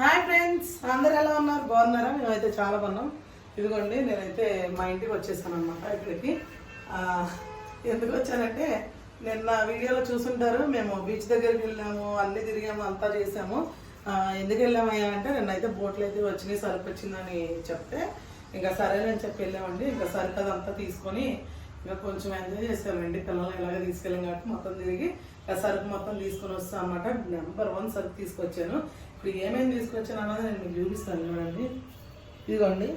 Hi friends అందరు ఎలా ఉన్నారు? బాగున్నారా? మేమైతే చాలా బాగున్నాం. ఇదిగోండి నేనైతే మా ఇంటికి వచ్చేసాను అనమాట ఇక్కడికి. ఎందుకు వచ్చానంటే నిన్న వీడియోలో చూసుంటారు మేము బీచ్ దగ్గరికి వెళ్ళాము అన్ని తిరిగాము అంతా చేసాము. ఎందుకు వెళ్ళామయ్యా అంటే నిన్నైతే బోట్లు అయితే వచ్చినాయి సరుకు వచ్చిందని చెప్తే ఇంకా సరేనని చెప్పి వెళ్ళామండి. ఇంకా సరుకు అదంతా తీసుకొని ఇంకా కొంచెం ఎంజాయ్ చేసామండి. పిల్లల్ని ఇలాగ తీసుకెళ్ళాం కాబట్టి మొత్తం తిరిగి సరుకు మొత్తం తీసుకొని వస్తాను అనమాట నెంబర్ వన్ సరుకు తీసుకొచ్చాను. ఇప్పుడు ఏమేమి తీసుకొచ్చాను అన్నది నేను మీకు చూపిస్తాను చూడండి. ఇదిగోండి.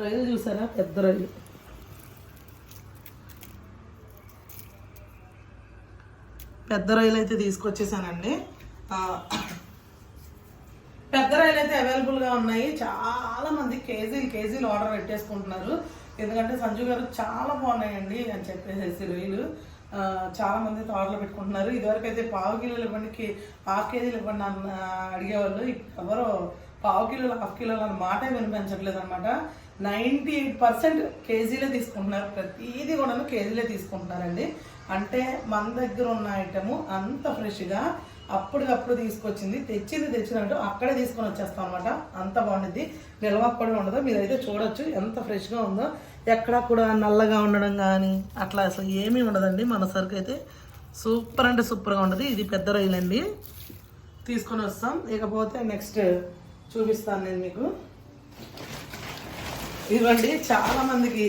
రొయ్యలు చూసారా? పెద్ద రొయ్యలు. పెద్ద రొయ్యలు అయితే తీసుకొచ్చేసానండి. పెద్ద రైలు అయితే అవైలబుల్గా ఉన్నాయి. చాలా మంది కేజీలు కేజీలు ఆర్డర్ పెట్టేసుకుంటున్నారు. ఎందుకంటే సంజు గారు చాలా బాగున్నాయండి అని చెప్పేసేసి రొయ్యలు. చాలామంది చాలా మంది అయితే పెట్టుకుంటున్నారు. ఇదివరకు అయితే పావు కిలోలు ఇవ్వండి హాఫ్ కేజీలు ఇవ్వండి అన్న అడిగేవాళ్ళు. ఇప్పుడు ఎవరో పావు కిలోలు హాఫ్ కిలోలు అన్న మాట వినిపించట్లేదు అనమాట నైంటీ ఎయిట్ పర్సెంట్ కేజీలే తీసుకుంటున్నారు. ప్రతిదీ కూడా కేజీలే తీసుకుంటున్నారండి. అంటే మన దగ్గర ఉన్న ఐటము అంత ఫ్రెష్గా అప్పటికప్పుడు తీసుకొచ్చింది. తెచ్చింది తెచ్చినట్టు అక్కడే తీసుకొని వచ్చేస్తాం అనమాట అంత బాగుంటుంది నిల్వ కూడా ఉండదు. మీరైతే చూడొచ్చు ఎంత ఫ్రెష్గా ఉందో. ఎక్కడా కూడా నల్లగా ఉండడం కానీ అట్లా అసలు ఏమీ ఉండదండి. మన సరుకు అయితే సూపర్ అంటే సూపర్గా ఉండదు ఇది పెద్ద రైలు అండి తీసుకొని వస్తాం. ఇకపోతే నెక్స్ట్ చూపిస్తాను నేను మీకు. ఇవ్వండి చాలామందికి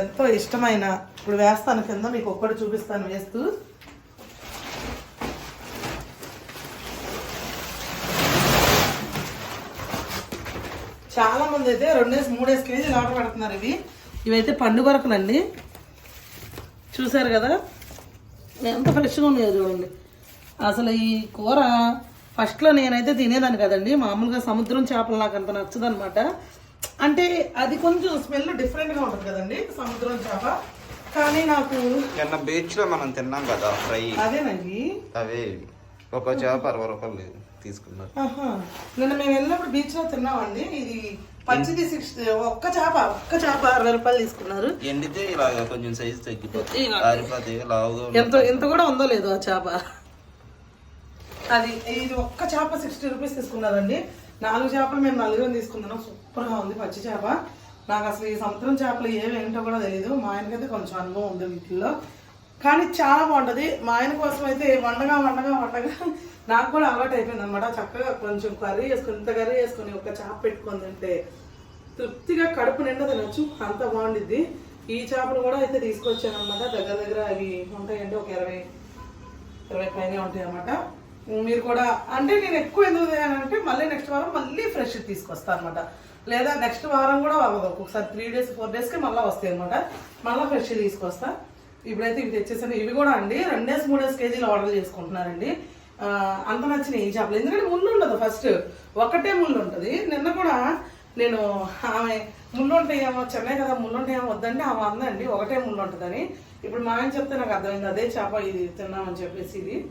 ఎంతో ఇష్టమైన ఇప్పుడు వేస్తాను కింద మీకు ఒక్కటి చూపిస్తాను వేస్తూ. చాలా మంది అయితే రెండేసి మూడేసి కేజీలు ఆర్డర్ పెడుతున్నారు ఇవి. ఇవైతే పండు కొరకలండి చూసారు కదా? ఎంత ఫ్రెష్గా ఉన్నాయో చూడండి. అసలు ఈ కూర ఫస్ట్లో నేనైతే తినేదాన్ని కదండి. మామూలుగా సముద్రం చేపలు నాకు అంత నచ్చదనమాట అంటే అది కొంచెం స్మెల్ డిఫరెంట్గా ఉంటుంది కదండి సముద్రం చేప. కానీ నాకు నిన్న బీచ్లో మనం తిన్నాం కదా ఫ్రై. అదేనండి. అవి ఒక చేప అరవై రూపాయలు తీసుకున్నారు. నిన్న మేము వెళ్ళినప్పుడు బీచ్లో తిన్నామండి. ఇది పచ్చిది సిక్స్ ఒక్క చేప ఒక్క చేప అరవై రూపాయలు తీసుకున్నారు. ఎండితే ఇలా కొంచెం సైజు తగ్గిపోతుంది. లావుగా. ఎంత ఎంత కూడా ఉందో లేదో ఆ చేప. అది ఇది ఒక్క చేప సిక్స్టీ రూపీస్ తీసుకున్నారండి. నాలుగు చేపలు మేము నలుగురం తీసుకున్నాం. సూపర్గా ఉంది పచ్చి చేప. నాకు అసలు ఈ సముద్రం చేపలు ఏమి ఏంటో కూడా తెలియదు మా ఆయనకైతే కొంచెం అనుభవం ఉంది వీటిల్లో. కానీ చాలా బాగుంటుంది. మా ఆయన కోసం అయితే వండగా వండగా వండగా నాకు కూడా అలవాటు అయిపోయింది అనమాట చక్కగా కొంచెం కర్రీ వేసుకుని ఇంత కర్రీ వేసుకొని ఒక చేప పెట్టుకొని తింటే తృప్తిగా కడుపు నిండా తినొచ్చు. అంత బాగుండిద్ది. ఈ చేపలు కూడా అయితే తీసుకొచ్చాను అనమాట దగ్గర దగ్గర అవి ఉంటాయండి. ఒక ఇరవై ఇరవై పైన ఉంటాయి అనమాట మీరు కూడా అంటే నేను ఎక్కువ ఎందుకు తినానంటే మళ్ళీ నెక్స్ట్ వారం మళ్ళీ ఫ్రెష్ తీసుకొస్తాను అనమాట లేదా నెక్స్ట్ వారం కూడా అవ్వదు. ఒక్కొక్కసారి త్రీ డేస్ ఫోర్ డేస్కి మళ్ళీ వస్తాయి అనమాట మళ్ళీ ఫ్రెష్ తీసుకొస్తాను ఇప్పుడైతే ఇవి తెచ్చేసాను. ఇవి కూడా అండి రెండేసి మూడేసి కేజీలు ఆర్డర్ చేసుకుంటున్నారండి. అంత నచ్చిన ఈ చేపలు. ఎందుకంటే ముళ్ళు ఉండదు ఫస్ట్ ఒకటే ముళ్ళు ఉంటుంది. నిన్న కూడా నేను ఆమె ముళ్ళు ఉంటాయేమో చెన్నై కదా ముళ్ళు ఉంటాయేమో వద్దంటే ఆమె అందండి ఒకటే ముళ్ళు ఉంటుందని. ఇప్పుడు మా ఆయన చెప్తే నాకు అర్థమైంది అదే చేప ఇది తిన్నామని చెప్పేసి ఇది.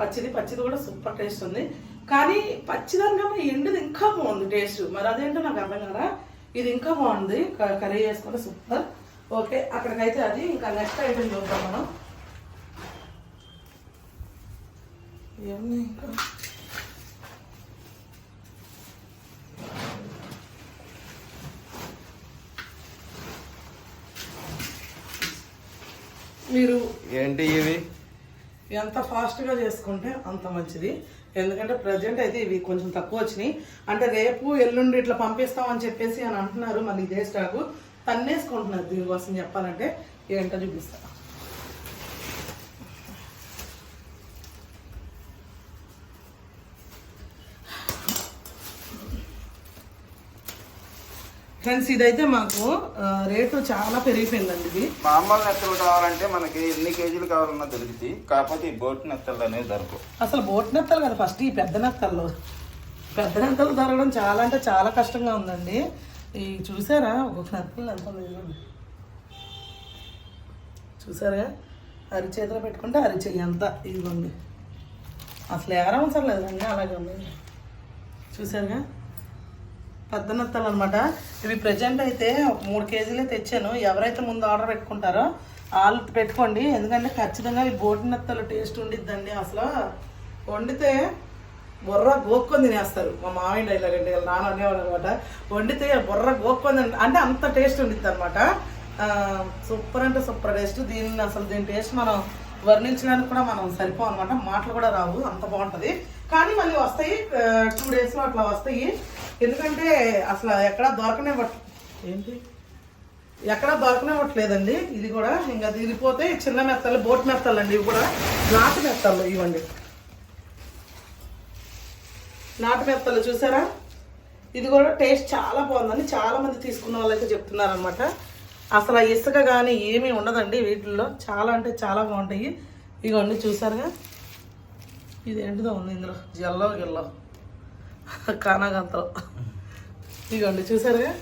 పచ్చిది పచ్చిది కూడా సూపర్ టేస్ట్ ఉంది. కానీ పచ్చిదానికన్నా ఎండుది ఇంకా బాగుంది టేస్ట్. మరి అదేంటో నాకు అర్థం కదా ఇది ఇంకా బాగుంది క- కర్రీ చేసుకుంటే సూపర్. ఓకే అక్కడికైతే అది ఇంకా నెక్స్ట్ ఐటమ్ చూద్దాం మనం. ఏమున్నాయి ఇంకా? మీరు ఏంటి ఇవి? ఎంత ఫాస్ట్గా చేసుకుంటే అంత మంచిది. ఎందుకంటే ప్రజెంట్ అయితే ఇవి కొంచెం తక్కువ వచ్చినాయి. అంటే రేపు ఎల్లుండి ఇట్లా పంపిస్తామని చెప్పేసి అని అంటున్నారు మళ్ళీ ఇదే స్టాకు తన్నేసుకుంటున్నారు దీనికోసం చెప్పాలంటే ఏంటో చూపిస్తా. ఫ్రెండ్స్ ఇదైతే మాకు రేటు చాలా పెరిగిపోయిందండి ఇది. మామూలు నెత్తలు కావాలంటే మనకి ఎన్ని కేజీలు కావాలన్నా దొరుకుతాయి. కాకపోతే ఈ బోట్ నెత్తలు అనేది దొరకవు అసలు బోట్ నెత్తలు కదా ఫస్ట్ ఈ పెద్ద నెత్తలు. పెద్ద నెత్తలు దొరకడం చాలా అంటే చాలా కష్టంగా ఉందండి. ఈ చూసారా? ఒక నెత్తలు ఎంత ఉంది చూసారా? అరిచేతిలో పెట్టుకుంటే అరిచెయ్యి ఎంత ఇదిగోండి. అసలు ఏరవసరం లేదండి అలాగే ఉంది. చూసారుగా? పెద్ద అనమాట ఇవి ప్రజెంట్ అయితే ఒక మూడు కేజీలే తెచ్చాను. ఎవరైతే ముందు ఆర్డర్ పెట్టుకుంటారో వాళ్ళు పెట్టుకోండి. ఎందుకంటే ఖచ్చితంగా ఈ బోటి నత్తలు టేస్ట్ ఉండిద్దండి అసలు. వండితే బొర్ర గోక్కొని తినేస్తారు. మా మామయ్య వాళ్ళ నాన్న అనేవాడు అనమాట. వండితే బొర్ర గోక్కొని అంటే అంత టేస్ట్ ఉండిద్ది అనమాట. సూపర్ అంటే సూపర్ టేస్ట్. దీన్ని అసలు దీని టేస్ట్ మనం వర్ణించడానికి కూడా మనం సరిపోం అనమాట. మాటలు కూడా రావు అంత బాగుంటుంది. కానీ మళ్ళీ వస్తాయి టూ డేస్లో అట్లా వస్తాయి. ఎందుకంటే అసలు ఎక్కడ దొరకనే ఏంటి? ఎక్కడ దొరకనివ్వట్లేదండి. ఇది కూడా ఇంకా తిరిగిపోతే చిన్న మెత్తలు బోట్ మెత్తలు అండి ఇవి కూడా నాటు మెత్తలు ఇవ్వండి నాటు మెత్తలు చూసారా? ఇది కూడా టేస్ట్ చాలా బాగుందని చాలా మంది తీసుకున్న వాళ్ళైతే చెప్తున్నారు అనమాట అసలు ఇసుక కానీ ఏమీ ఉండదండి వీటిల్లో. చాలా అంటే చాలా బాగుంటాయి. ఇగోండి చూసారుగా? ఇది ఏంటిదో ఉంది ఇందులో. జల్లో గిల్లో. కానాగంతలో ఇదిగోండి చూసారుగా?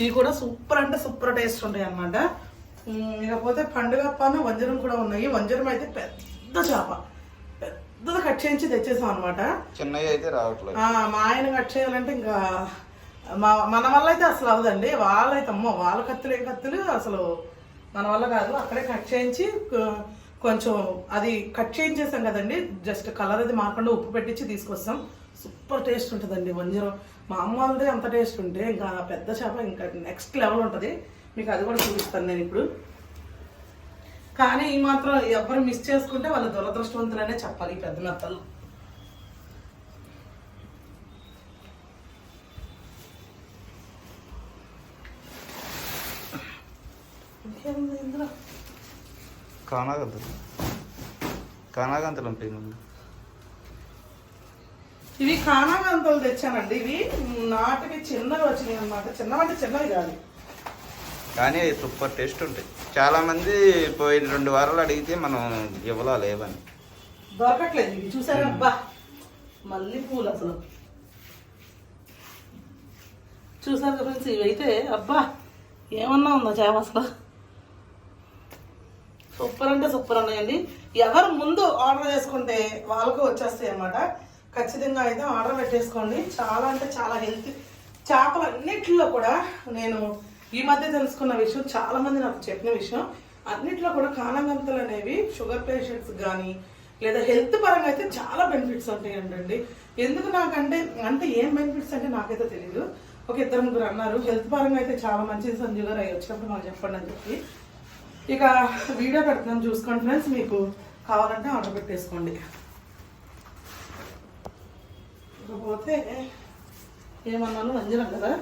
ఇవి కూడా సూపర్ అంటే సూపర్ టేస్ట్ ఉంటాయి అనమాట ఇకపోతే పండుగ పాన వంజరం కూడా ఉన్నాయి. వంజరం అయితే పెద్ద చేప. పెద్దది కట్ చేయించి తెచ్చేసాం అనమాట చిన్నవి అయితే రావట్లేదు. మా ఆయన కట్ చేయాలంటే ఇంకా మా మన వల్ల అయితే అసలు అవదండి వాళ్ళైతే అమ్మో వాళ్ళ కత్తులు ఏం కత్తులు? అసలు మన వల్ల కాదు. అక్కడే కట్ చేయించి కొంచెం అది కట్ చేయించేసాం కదండి. జస్ట్ కలర్ అది మారకుండా ఉప్పు పెట్టించి తీసుకొస్తాం. సూపర్ టేస్ట్ ఉంటుందండి వంజరం. మా అమ్మ వాళ్ళదే అంత టేస్ట్ ఉంటే ఇంకా పెద్ద చేప ఇంకా నెక్స్ట్ లెవెల్ ఉంటుంది. మీకు అది కూడా చూపిస్తాను నేను ఇప్పుడు. కానీ ఈ మాత్రం ఎవరు మిస్ చేసుకుంటే వాళ్ళు దురదృష్టవంతులనే చెప్పాలి పెద్ద మెత్తలు. ఇందులో? కానాగంతలు. కానాగంతలు ఉంటాయి ఇవి కానాగంతలు తెచ్చానండి. ఇవి నాటికి చిన్నవి వచ్చినాయి అనమాట చిన్నవంటే చిన్నవి కాదు. కానీ సూపర్ టేస్ట్ ఉంటాయి. చాలా మంది పోయిన రెండు వారాలు అడిగితే మనం ఇవ్వలా లేవని. దొరకట్లేదు ఇవి చూసారా? అబ్బా మళ్ళీ పూలు అసలు. చూసారు కదా ఫ్రెండ్స్? ఇవైతే అబ్బా ఏమన్నా ఉందా చేప అసలు? సూపర్ అంటే సూపర్ ఉన్నాయండి. ఎవరు ముందు ఆర్డర్ చేసుకుంటే వాళ్ళకు వచ్చేస్తాయి అన్నమాట. ఖచ్చితంగా అయితే ఆర్డర్ పెట్టేసుకోండి. చాలా అంటే చాలా హెల్త్. చేపలు అన్నిటిలో కూడా నేను ఈ మధ్య తెలుసుకున్న విషయం చాలా మంది నాకు చెప్పిన విషయం అన్నిట్లో కూడా కానగంతలు అనేవి షుగర్ పేషెంట్స్ కానీ లేదా హెల్త్ పరంగా అయితే చాలా బెనిఫిట్స్ ఉంటాయండి ఎందుకు నాకంటే అంటే ఏం బెనిఫిట్స్ అంటే నాకైతే తెలియదు ఒక ఇద్దరు ముగ్గురు అన్నారు హెల్త్ పరంగా అయితే చాలా మంచిది సంజయ్ గారు అవి వచ్చినప్పుడు మాకు చెప్పండి అని చెప్పి. ఇక వీడియో పెడుతున్నాను చూసుకోండి ఫ్రెండ్స్ మీకు కావాలంటే ఆర్డర్ పెట్టేసుకోండి. ఇకపోతే ఏమన్నాను అంజనం కదా?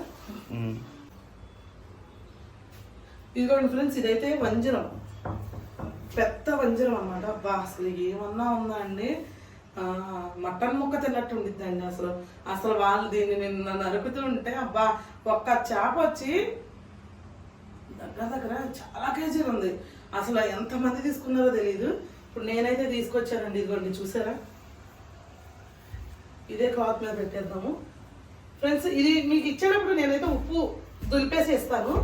ఇదిగోండి ఫ్రెండ్స్ ఇదైతే వంజరం. పెద్ద వంజరం అన్నమాట. అబ్బా అసలు ఏమన్నా ఉందా అండి? మటన్ ముక్క తిన్నట్టు ఉండిద్దండి అసలు. అసలు వాళ్ళు దీన్ని నిన్న నరుకుతూ ఉంటే అబ్బా ఒక్క చేప వచ్చి దగ్గర దగ్గర చాలా కేజీలు ఉంది. అసలు ఎంతమంది తీసుకున్నారో తెలియదు ఇప్పుడు నేనైతే తీసుకొచ్చానండి ఇదిగోండి చూసారా? ఇదే క్లాత్ మీద పెట్టేద్దాము. ఫ్రెండ్స్ ఇది మీకు ఇచ్చేటప్పుడు నేనైతే ఉప్పు దులిపేసి ఇస్తాను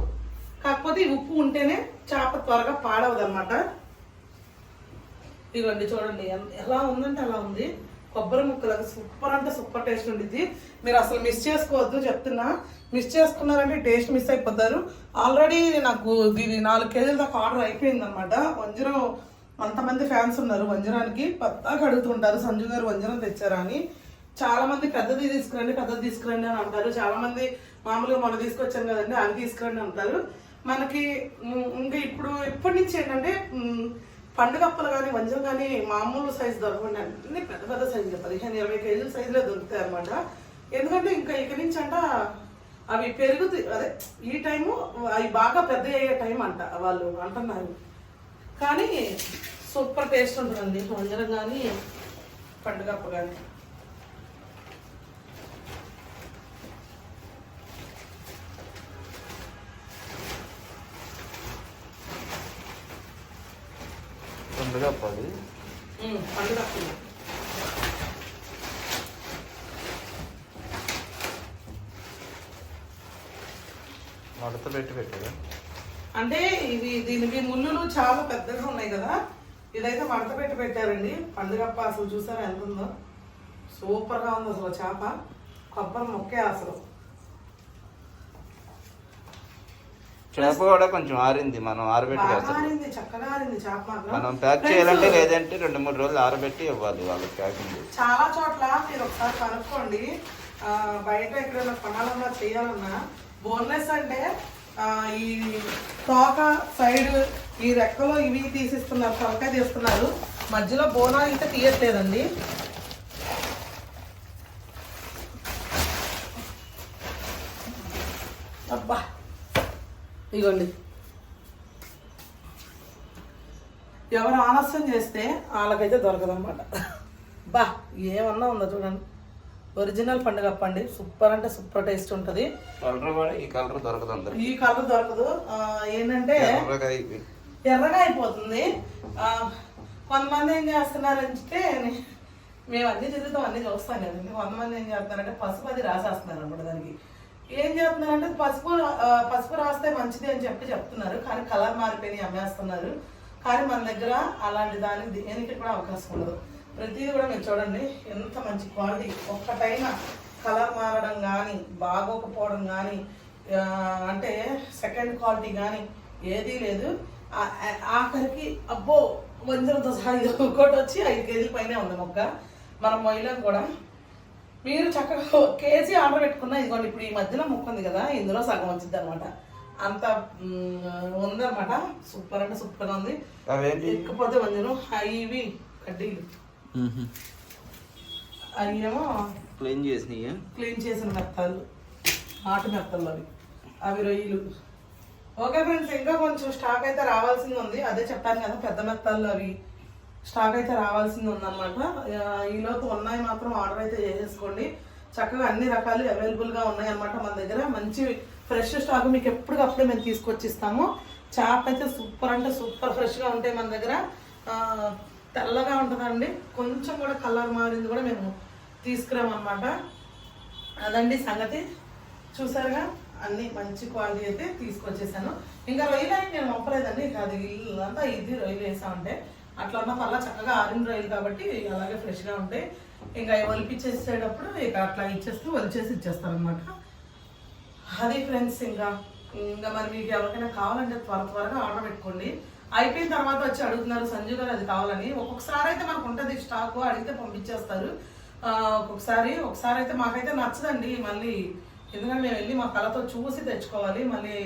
కాకపోతే ఈ ఉప్పు ఉంటేనే చేప త్వరగా పాడవదు అనమాట ఇదిగోండి చూడండి ఎలా ఉందంటే అలా ఉంది. కొబ్బరి ముక్కలకు సూపర్ అంటే సూపర్ టేస్ట్ ఉండిద్ది. మీరు అసలు మిస్ చేసుకోవద్దు చెప్తున్నా. మిస్ చేసుకున్నారంటే టేస్ట్ మిస్ అయిపోతారు. ఆల్రెడీ నాకు ఇది నాలుగు కేజీల దాకా ఆర్డర్ అయిపోయింది అనమాట వంజరం అంతమంది ఫ్యాన్స్ ఉన్నారు వంజరానికి. పద్దాక అడుగుతుంటారు సంజు గారు వంజరం తెచ్చారా అని. చాలా మంది పెద్దది తీసుకురండి పెద్దది తీసుకురండి అని అంటారు. చాలా మంది మామూలుగా మనం తీసుకొచ్చాం కదండి అవి తీసుకురండి అంటారు. మనకి ఇంకా ఇప్పుడు ఎప్పటి నుంచి ఏంటంటే పండుగప్పలు కానీ వంజం కానీ మామూలు సైజు దొరకండి అన్ని పెద్ద పెద్ద సైజులు పదిహేను ఇరవై కేజీల సైజులో దొరుకుతాయి అనమాట ఎందుకంటే ఇంకా ఇక నుంచి అంట అవి పెరుగుతాయి అదే ఈ టైము అవి బాగా పెద్ద అయ్యే టైం అంట వాళ్ళు అంటున్నారు. కానీ సూపర్ టేస్ట్ ఉంటుందండి. వంజరం కానీ పండుగప్ప కానీ పది ఉమ్, పండుగ మడత పెట్టి పెట్టారు అంటే ఇవి దీనికి ముళ్ళులు చాలా పెద్దగా ఉన్నాయి కదా. ఇదైతే మడత పెట్టి పెట్టారండి. పండుగప్ప అసలు చూసారా ఎంత ఉందో? సూపర్గా ఉంది అసలు చేప. కొబ్బరి మొక్కే అసలు. చేప కూడా కొంచెం ఆరింది మనం ఆరబెట్టి ఆరింది చక్కగా ఆరింది చేప మాత్రం. మనం ప్యాక్ చేయాలంటే లేదంటే రెండు మూడు రోజులు ఆరబెట్టి ఇవ్వాలి వాళ్ళకి ప్యాకింగ్. చాలా చోట్ల మీరు ఒకసారి కనుక్కోండి. బయట ఎక్కడైనా కొనాలన్నా చేయాలన్నా బోన్లెస్ అంటే ఈ తోక సైడ్ ఈ రెక్కలో ఇవి తీసిస్తున్నారు తలకాయ తీస్తున్నారు. మధ్యలో బోనా అయితే తీయట్లేదండి. అబ్బా! ఇగోండి. ఎవరు ఆలస్యం చేస్తే వాళ్ళకైతే దొరకదన్నమాట. బా ఏమన్నా ఉందో చూడండి. ఒరిజినల్ పండుగ పండి సూపర్ అంటే సూపర్ టేస్ట్ ఉంటుంది. ఈ కలర్ దొరకదు ఈ కలర్ దొరకదు. ఆ, ఏంటంటే ఎర్రగా అయిపోతుంది. కొంతమంది ఏం చేస్తున్నారంటే మేము అన్ని తిరుగుతాం అన్ని చూస్తాం కదండి. కొంతమంది ఏం చేస్తున్నారంటే పసుపు అది రాసేస్తున్నారు అనమాట దానికి. ఏం చేస్తున్నారంటే పసుపు పసుపు రాస్తే మంచిది అని చెప్పి చెప్తున్నారు. కానీ కలర్ మారిపోయి అమ్మేస్తున్నారు. కానీ మన దగ్గర అలాంటి దానికి దేనికి కూడా అవకాశం ఉండదు. ప్రతిదీ కూడా మీరు చూడండి ఎంత మంచి క్వాలిటీ ఒక్కటైనా కలర్ మారడం కానీ బాగోకపోవడం కానీ అంటే సెకండ్ క్వాలిటీ కానీ ఏదీ లేదు. ఆఖరికి అబ్బో వంజరంతో సహా ఇది ఒకటి వచ్చి ఐదు కేజీల పైన ఉంది మొక్క మనం మొయ్యలేం కూడా. మీరు చక్కగా కేజీ ఆర్డర్ పెట్టుకున్నా ఇదిగోండి ఇప్పుడు ఈ మధ్యలో ముక్క ఉంది కదా ఇందులో సగం వచ్చింది అనమాట. అంత ఉందన్నమాట సూపర్ అంటే సూపర్గా ఉంది. ఎక్కపోతే వంజనం ఇవి కడ్డీలు అవి ఏమో క్లీన్ చేసినాయి? క్లీన్ చేసిన మెత్తలు ఆటు మెత్తలు అవి. అవి రొయ్యలు. ఓకే ఫ్రెండ్స్ ఇంకా కొంచెం స్టాక్ అయితే రావాల్సింది ఉంది. అదే చెప్పాను కదా పెద్ద మెత్తలు అవి. స్టాక్ అయితే రావాల్సింది ఉందన్నమాట. ఈలోపు ఉన్నాయి మాత్రం ఆర్డర్ అయితే చేసేసుకోండి. చక్కగా అన్ని రకాలు అవైలబుల్గా ఉన్నాయి అన్నమాట మన దగ్గర. మంచి ఫ్రెష్ స్టాక్ మీకు ఎప్పటికప్పుడే మేము తీసుకొచ్చి ఇస్తాము చేప అయితే సూపర్ అంటే సూపర్ ఫ్రెష్గా ఉంటాయి మన దగ్గర. తెల్లగా ఉంటుందండి. కొంచెం కూడా కలర్ మారింది కూడా మేము తీసుకురామన్నమాట. అదండి సంగతి. చూసారుగా? అన్ని మంచి క్వాలిటీ అయితే తీసుకొచ్చేసాను. ఇంకా రొయ్యలు అయితే నేను పంపలేదండి. అది ఇల్లు అంతా ఇది రొయ్యలు వేసా ఉంటే. అట్లా ఉన్న పళ్ళ చక్కగా ఆరిన రొయ్యలు కాబట్టి అలాగే ఫ్రెష్గా ఉంటాయి ఇంకా వలిపిచ్చేసేటప్పుడు ఇక అట్లా ఇచ్చేస్తూ వలిచేసి ఇచ్చేస్తాను అనమాట అది ఫ్రెండ్స్ ఇంకా. ఇంకా మరి మీకు ఎవరికైనా కావాలంటే త్వర త్వరగా ఆర్డర్ పెట్టుకోండి. అయిపోయిన తర్వాత వచ్చి అడుగుతున్నారు సంజు గారు అది కావాలని. ఒక్కొక్కసారి అయితే మనకు ఉంటుంది స్టాక్ అడిగితే పంపించేస్తారు. ఒక్కొక్కసారి ఒకసారి అయితే మాకైతే నచ్చదండి మళ్ళీ. ఎందుకంటే మేము వెళ్ళి మా కళతో చూసి తెచ్చుకోవాలి. మళ్ళీ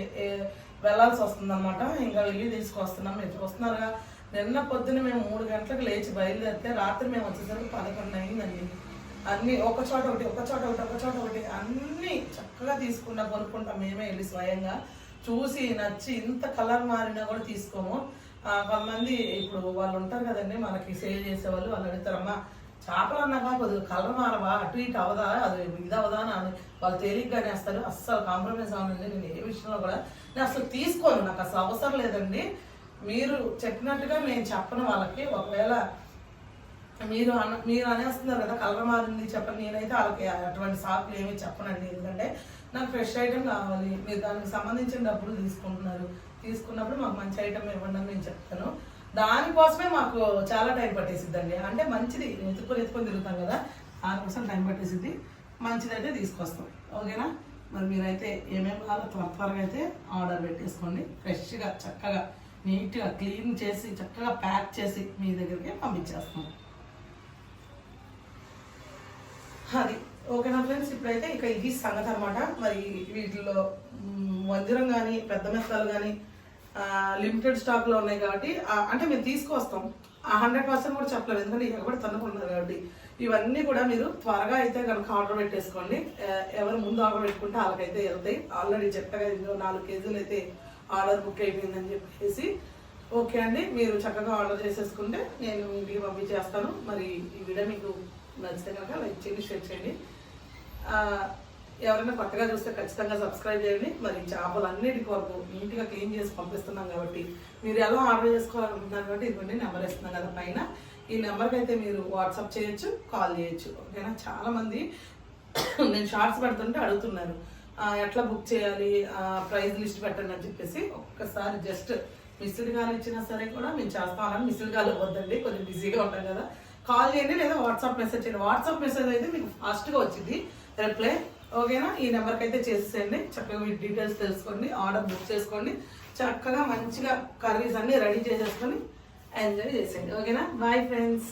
వెళ్ళాల్సి వస్తుంది అనమాట ఇంకా వెళ్ళి తీసుకొస్తున్నాం. మీరు చూస్తున్నారుగా నిన్న పొద్దున మేము మూడు గంటలకు లేచి బయలుదేరితే రాత్రి మేము వచ్చేసరికి పదకొండు అయిందండి. అన్ని ఒక చోట ఒకటి ఒక చోట ఒకటి ఒక చోట ఒకటి అన్ని చక్కగా తీసుకున్నా కొనుక్కుంటాం మేమే వెళ్ళి స్వయంగా. చూసి నచ్చి ఇంత కలర్ మారినా కూడా తీసుకోము. కొంతమంది ఇప్పుడు వాళ్ళు ఉంటారు కదండి మనకి సేల్ చేసే వాళ్ళు వాళ్ళు అడుగుతారమ్మా చేపలు అన్నాక కొద్దిగా కలర్ మారవా? అటు ఇటు అవదా? అది ఇది అవదా? అని వాళ్ళు తేలిగ్గానే వేస్తారు అస్సలు కాంప్రమైజ్ అవ్వనండి. నేను ఏ విషయంలో కూడా నేను అసలు తీసుకోను. నాకు అసలు అవసరం లేదండి. మీరు చెప్పినట్టుగా నేను చెప్పను వాళ్ళకి. ఒకవేళ మీరు అన మీరు అనేస్తున్నారు కదా కలర్ మారింది చెప్పండి నేనైతే వాళ్ళకి అటువంటి షాపులు ఏమీ చెప్పనండి. ఎందుకంటే నాకు ఫ్రెష్ ఐటెం కావాలి. మీరు దానికి సంబంధించిన డబ్బులు తీసుకుంటున్నారు. తీసుకున్నప్పుడు మాకు మంచి ఐటమ్ ఇవ్వండి అని నేను చెప్తాను. దానికోసమే మాకు చాలా టైం పట్టేసిద్దండి. అంటే మంచిది. ఎత్తుకొని ఎత్తుకొని తిరుగుతాం కదా. దానికోసం టైం పట్టేసిద్ది. మంచిదైతే తీసుకొస్తాం. ఓకేనా? మరి మీరైతే ఏమేమి కావాలో త్వర త్వరగా అయితే ఆర్డర్ పెట్టేసుకోండి. ఫ్రెష్గా చక్కగా. నీట్గా క్లీన్ చేసి చక్కగా ప్యాక్ చేసి మీ దగ్గరికి పంపించేస్తాం. అది ఓకేనా ఫ్రెండ్స్? ఇప్పుడైతే ఇక ఇది సంగతి అనమాట మరి వీటిలో మ్, వంజరం కానీ పెద్ద మెత్తలు కానీ లిమిటెడ్ స్టాక్లో ఉన్నాయి కాబట్టి అంటే మేము తీసుకొస్తాం. ఆ హండ్రెడ్ పర్సెంట్ కూడా చెప్పలేదు ఎందుకంటే ఇక కూడా తన్నుకున్నారు కాబట్టి. ఇవన్నీ కూడా మీరు త్వరగా అయితే కనుక ఆర్డర్ పెట్టేసుకోండి. ఎవరు ముందు ఆర్డర్ పెట్టుకుంటే వాళ్ళకైతే వెళ్తాయి. ఆల్రెడీ చెప్పగా ఇందులో నాలుగు కేజీలు అయితే ఆర్డర్ బుక్ అయిపోయిందని చెప్పేసి ఓకే అండి మీరు చక్కగా ఆర్డర్ చేసేసుకుంటే నేను ఇంటికి పంపించేస్తాను. మరి ఈ వీడియో మీకు నచ్చితే కనుక లైక్ చేయండి షేర్ చేయండి. ఎవరైనా కొత్తగా చూస్తే ఖచ్చితంగా సబ్స్క్రైబ్ చేయండి. మరి చేపలన్నిటి కొరకు నీట్గా క్లీన్ చేసి పంపిస్తున్నాం కాబట్టి మీరు ఎలా ఆర్డర్ చేసుకోవాలనుకుంటున్నారు కాబట్టి ఇదిగోండి నెంబర్ ఇస్తున్నాం కదా పైన. ఈ నెంబర్కి అయితే మీరు వాట్సాప్ చేయొచ్చు కాల్ చేయొచ్చు. ఓకేనా? చాలామంది నేను షార్ట్స్ పెడుతుంటే అడుగుతున్నారు. ఎట్లా బుక్ చేయాలి? ప్రైజ్ లిస్ట్ పెట్టండి అని చెప్పేసి ఒక్కసారి జస్ట్ మిస్డ్ కాల్ ఇచ్చినా సరే కూడా మేము చేస్తామని మిస్డ్ కాల్ వద్దండి కొంచెం బిజీగా ఉంటాం కదా. కాల్ చేయండి లేదా వాట్సాప్ మెసేజ్ చేయండి. వాట్సాప్ మెసేజ్ అయితే మీకు ఫాస్ట్గా వచ్చింది. రిప్లై ఓకేనా? ఈ నెంబర్కి అయితే చేసేయండి చక్కగా మీ డీటెయిల్స్ తెలుసుకోండి ఆర్డర్ బుక్ చేసుకోండి. చక్కగా మంచిగా కర్రీస్ అన్నీ రెడీ చేసేసుకొని ఎంజాయ్ చేసేయండి. ఓకేనా? Bye friends